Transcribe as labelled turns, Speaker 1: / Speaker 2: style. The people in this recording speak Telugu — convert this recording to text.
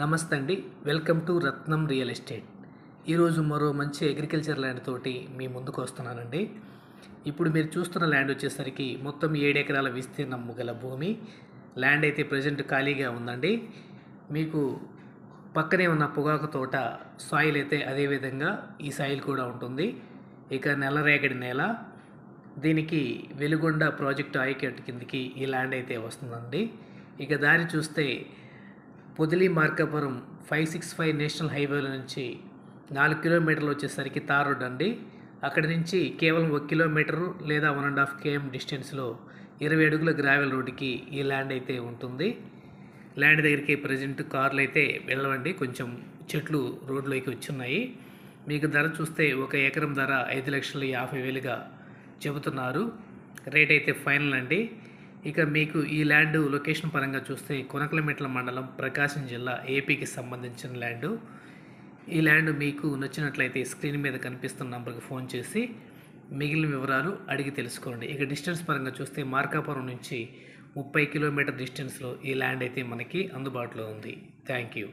Speaker 1: నమస్తే అండి. Welcome to Ratnam real estate. ఈరోజు మరో మంచి అగ్రికల్చర్ ల్యాండ్ తోటి మీ ముందుకు వస్తున్నానండి. ఇప్పుడు మీరు చూస్తున్న ల్యాండ్ వచ్చేసరికి మొత్తం ఏడు ఎకరాల విస్తీర్ణం గల భూమి. ల్యాండ్ అయితే ప్రజెంట్ ఖాళీగా ఉందండి. మీకు పక్కనే ఉన్న పొగాకు తోట సాయిల్ అయితే అదేవిధంగా ఈ సాయిల్ కూడా ఉంటుంది. ఇక నల్లరేగడి నేల. దీనికి వెలుగొండ ప్రాజెక్టు ఐకెట్ కిందికి ఈ ల్యాండ్ అయితే వస్తుందండి. ఇక దారి చూస్తే Podili Markapuram five six five national హైవేల నుంచి నాలుగు కిలోమీటర్లు వచ్చేసరికి తార్ రోడ్ అండి. అక్కడి నుంచి కేవలం ఒక కిలోమీటరు లేదా వన్ అండ్ హాఫ్ కేఎం డిస్టెన్స్లో ఇరవై అడుగుల గ్రావెల్ రోడ్డుకి ఈ ల్యాండ్ అయితే ఉంటుంది. ల్యాండ్ దగ్గరికి ప్రజెంట్ కార్లు అయితే వెళ్ళవండి. కొంచెం చెట్లు రోడ్లోకి వచ్చున్నాయి. మీకు ధర చూస్తే ఒక ఎకరం ధర ఐదు లక్షల యాభై వేలుగా చెబుతున్నారు. రేట్ అయితే ఫైనల్ అండి. ఇక మీకు ఈ ల్యాండ్ లొకేషన్ పరంగా చూస్తే కొనకలమెట్ల మండలం ప్రకాశం జిల్లా ఏపీకి సంబంధించిన ల్యాండ్. ఈ ల్యాండ్ మీకు నచ్చినట్లయితే స్క్రీన్ మీద కనిపిస్తున్న నంబర్కి ఫోన్ చేసి మిగిలిన వివరాలు అడిగి తెలుసుకోండి. ఇక డిస్టెన్స్ పరంగా చూస్తే మార్కాపురం నుంచి ముప్పై కిలోమీటర్ డిస్టెన్స్లో ఈ ల్యాండ్ అయితే మనకి అందుబాటులో ఉంది. Thank you.